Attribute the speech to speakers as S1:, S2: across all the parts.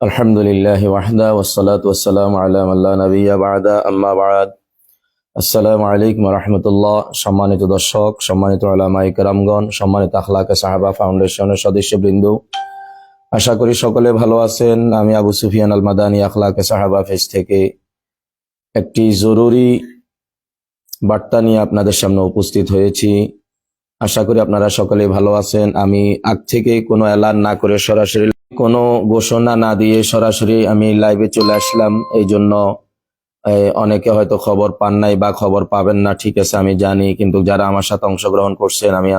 S1: الحمد لله وحده والصلاة والسلام على من لا نبي بعد أما بعد আসসালামু আলাইকুম রহমতুল্লাহ সম্মানিত দর্শক সম্মানিত আলামাই কেরামগণ সম্মানিত আখলাকে সাহাবা ফাউন্ডেশনের সদস্যবৃন্দ আশা করি সকলে ভালো আছেন আমি আবু সুফিয়ান আল মাদানী আখলাকে সাহাবা ফেজ থেকে একটি জরুরি বার্তা নিয়ে আপনাদের সামনে উপস্থিত হয়েছি আশা করি আপনারা সকলে ভালো আছেন। আমি আগ থেকে কোনো এলান না করে সরাসরি কোনো ঘোষণা না দিয়ে সরাসরি আমি লাইভে চলে আসলাম। এই জন্য অনেকে হয়তো খবর পান নাই বা খবর পাবেন না, ঠিক আছে, আমি জানি। কিন্তু যারা আমার সাথে অংশগ্রহণ করছেন, আমি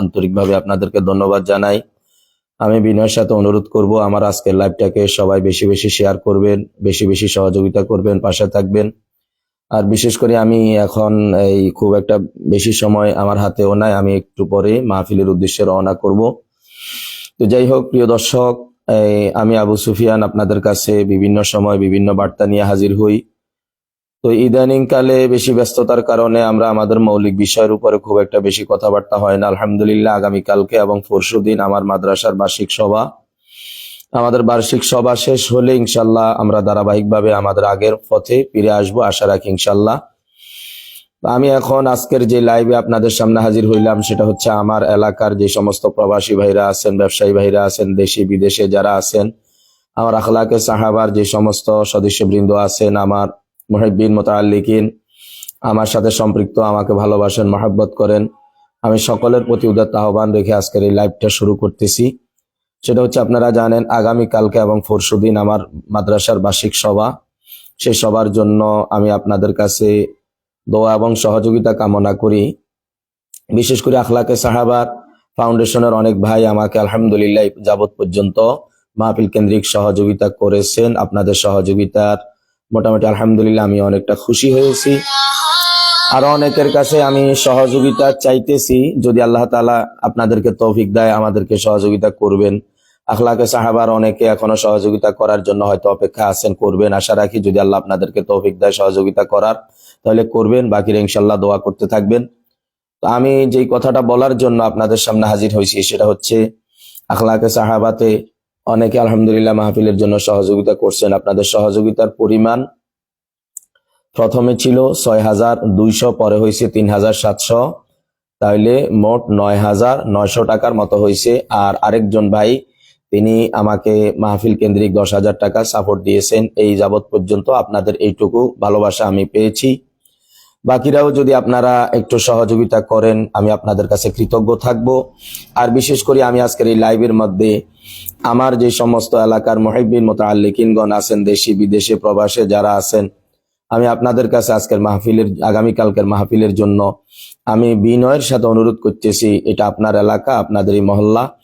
S1: আন্তরিকভাবে আপনাদেরকে ধন্যবাদ জানাই। আমি বিনয়ের সাথে অনুরোধ করব, আমার আজকের লাইভটাকে সবাই বেশি বেশি শেয়ার করবেন, বেশি বেশি সহযোগিতা করবেন, পাশে থাকবেন। আর বিশেষ করে আমি এখন এই খুব একটা বেশি সময় আমার হাতেও নাই, আমি একটু পরে মাহফিলের উদ্দেশ্যে রওনা করব। তো যাই হোক, প্রিয় দর্শক আমি আবু সুফিয়ান আপনাদের কাছে বিভিন্ন সময় বিভিন্ন বার্তা নিয়ে হাজির হই। তো ইদানিং কালে বেশি ব্যস্ততার কারণে আমরা আমাদের মৌলিক বিষয়ের উপরে খুব একটা বেশি কথাবার্তা হয় না। আলহামদুলিল্লাহ, আগামীকালকে এবং পরশু দিন আমার মাদ্রাসার বার্ষিক সভা। আমাদের বার্ষিক সভা শেষ হলে ইনশাল্লাহ আমরা ধারাবাহিকভাবে আমাদের আগের পথে ফিরে আসব, আশা রাখি ইনশাল্লাহ। আমি এখন আজকের যে লাইভে আপনাদের সামনে হাজির হইলাম সেটা হচ্ছে আমার এলাকার যে সমস্ত প্রবাসী ভাইরা আছেন, ব্যবসায়ী ভাইরা আছেন, দেশি বিদেশে যারা আছেন, আমার আখলাকে সাহাবার যে সমস্ত সদস্যবৃন্দ আছেন, আমার মহিবিন মোতাল্লিকিন আমার সাথে সম্পৃক্ত, আমাকে ভালোবাসেন, মহাব্বত করেন, আমি সকলের প্রতি উদাত্ত আহ্বান রেখে আজকের এই লাইভটা শুরু করতেছি। সেটা হচ্ছে আপনারা জানেন আগামী কালকে এবং পরশু দিন আমার মাদ্রাসার বার্ষিক সভা। সেই সবার জন্য আমি আপনাদের কাছে দোয়া এবং সহযোগিতা কামনা করি। বিশেষ করে আখলাকে সাহাবার ফাউন্ডেশনের অনেক ভাই আমাকে আলহামদুলিল্লাহ যাবৎ পর্যন্ত মাহফিল কেন্দ্রিক সহযোগিতা করেছেন। আপনাদের সহযোগিতার মোটামুটি আলহামদুলিল্লাহ আমি অনেকটা খুশি হয়েছি। আরও অনেকের কাছে আমি সহযোগিতা চাইতেছি। যদি আল্লাহ তাআলা আপনাদেরকে তৌফিক দেয়, আমাদেরকে সহযোগিতা করবেন। আখলাকে সাহাবার অনেকে এখনও সহযোগিতা করার জন্য হয়তো অপেক্ষা আছেন, করবেন। আশা রাখি যদি আল্লাহ আপনাদেরকে তৌফিক দেয় সহযোগিতা করার, তাহলে করবেন। বাকিরা ইনশাল্লাহ দোয়া করতে থাকবেন। তো আমি যেই কথাটা বলার জন্য আপনাদের সামনে হাজির হয়েছি, সেটা হচ্ছে আখলাকে সাহাবাতে অনেকে আলহামদুলিল্লাহ মাহফিলের জন্য সহযোগিতা করছেন। আপনাদের সহযোগিতার পরিমাণ প্রথমে ছিল ছয় হাজার দুইশো, পরে হয়েছে তিন হাজার সাতশো। তাহলে মোট নয় হাজার নয়শো টাকার মতো হয়েছে। আর আরেকজন ভাই তিনি আমাকে মাহফিল কেন্দ্রিক দশ হাজার টাকা সাপোর্ট দিয়েছেন। এই যাবৎ পর্যন্ত আপনাদের এইটুকু ভালোবাসা আমি পেয়েছি। বাকিরাও যদি আপনারা একটু সহযোগিতা করেন, আমি আপনাদের কাছে কৃতজ্ঞ থাকব। আর বিশেষ করে আমি আজকের এই লাইভের মধ্যে আমার যে সমস্ত এলাকার মহিবিন মোতাল্লিকিনগণ আছেন দেশি বিদেশে প্রবাসে যারা আছেন আমি আপনাদের কাছে আজকের মাহফিলের, আগামীকালকের মাহফিলের জন্য আমি বিনয়ের সাথে অনুরোধ করতেছি, এটা আপনার এলাকা, আপনাদেরই মহল্লা,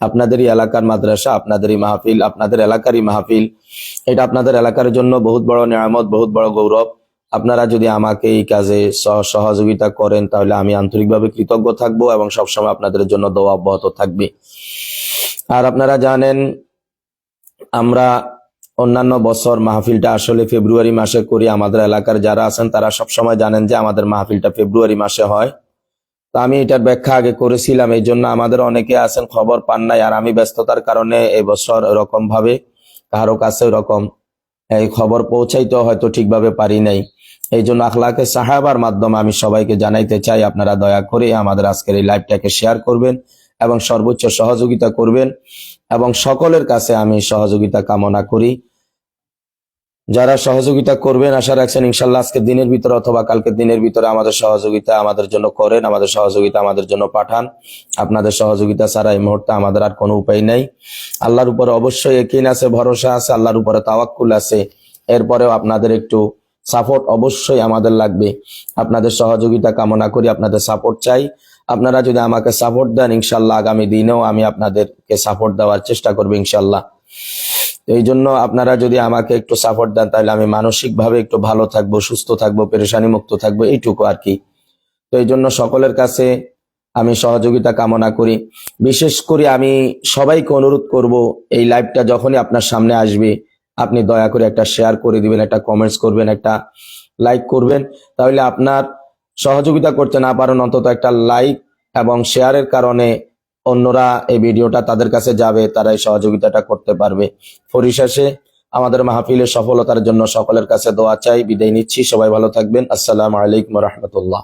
S1: আপনাদেরই এলাকার মাদ্রাসা, আপনাদেরই মাহফিল, আপনাদের এলাকারই মাহফিল। এটা আপনাদের এলাকার জন্য বহুত বড় নিয়ামত, বহুত বড় গৌরব। আপনারা যদি আমাকে এই কাজে সহ- সহযোগিতা করেন, তাহলে আমি আন্তরিকভাবে কৃতজ্ঞ থাকব এবং সবসময় আপনাদের জন্য দোয়া অব্যাহত থাকবে। আর আপনারা জানেন, আমরা অন্যান্য বছর মাহফিলটা আসলে ফেব্রুয়ারি মাসে করি। আমাদের এলাকার যারা আছেন, তারা সবসময় জানেন যে আমাদের মাহফিলটা ফেব্রুয়ারি মাসে হয়। তা আমি এটার ব্যাখ্যা আগে করেছিলাম, এই জন্য আমাদের অনেকে আছেন, খবর পান নাই। আর আমি ব্যস্ততার কারণে এবছর এরকম ভাবে কারও কাছে এরকম এই খবর পৌঁছাইতে হয়তো ঠিকভাবে পারি নাই। এই জন্য আখলাকে সাহাবার মাধ্যমে আমি সবাইকে জানাইতে চাই, আপনারা দয়া করে আমাদের আজকের এই লাইভটাকে শেয়ার করবেন এবং সর্বোচ্চ সহযোগিতা করবেন। এবং সকলের কাছে আমি সহযোগিতা কামনা করি। যারা সহযোগিতা করবেন, আশা রাখছেন ইনশাল্লাহ আজকে দিনের ভিতরে অথবা কালকে দিনের ভিতরে আমাদের সহযোগিতা আমাদের জন্য করেন, আমাদের সহযোগিতা আমাদের জন্য পাঠান। আপনাদের সহযোগিতা ছাড়া এই মুহূর্তে আমাদের আর কোনো উপায় নাই। আল্লাহর উপরে অবশ্যই একিন আছে ভরসা আছে, আল্লাহর উপরে তাওয়াক্কুল আছে। এরপরেও আপনাদের একটু সাপোর্ট অবশ্যই আমাদের লাগবে। আপনাদের সহযোগিতা কামনা করি, আপনাদের সাপোর্ট চাই। আপনারা যদি আমাকে সাপোর্ট দেন, ইনশাল্লাহ আগামী দিনেও আমি আপনাদেরকে সাপোর্ট দেওয়ার চেষ্টা করব, ইনশাল্লাহ। এই জন্য আপনারা যদি আমাকে একটু সাপোর্ট দেন, তাহলে আমি মানসিকভাবে একটু ভালো থাকব, সুস্থ থাকব পেরেশানি মুক্ত থাকব, এইটুকু আর কি। তো এই জন্য সকলের কাছে আমি সহযোগিতা কামনা করি। বিশেষ করে আমি সবাইকে অনুরোধ করব, এই লাইভটা যখনই আপনার সামনে আসবে, আপনি দয়া করে একটা শেয়ার করে দিবেন, একটা কমেন্টস করবেন, একটা লাইক করবেন। তাহলে আপনার সহযোগিতা করতে না পারেন, অন্তত একটা লাইক এবং শেয়ারের কারণে অন্যরা এই ভিডিওটা তাদের কাছে যাবে, তারা এই সহযোগিতাটা করতে পারবে। পরিশেষে আমাদের মাহফিলের সফলতার জন্য সকলের কাছে দোয়া চাই, বিদায় নিচ্ছি, সবাই ভালো থাকবেন, আসসালামু আলাইকুম রহমতুল্লাহ।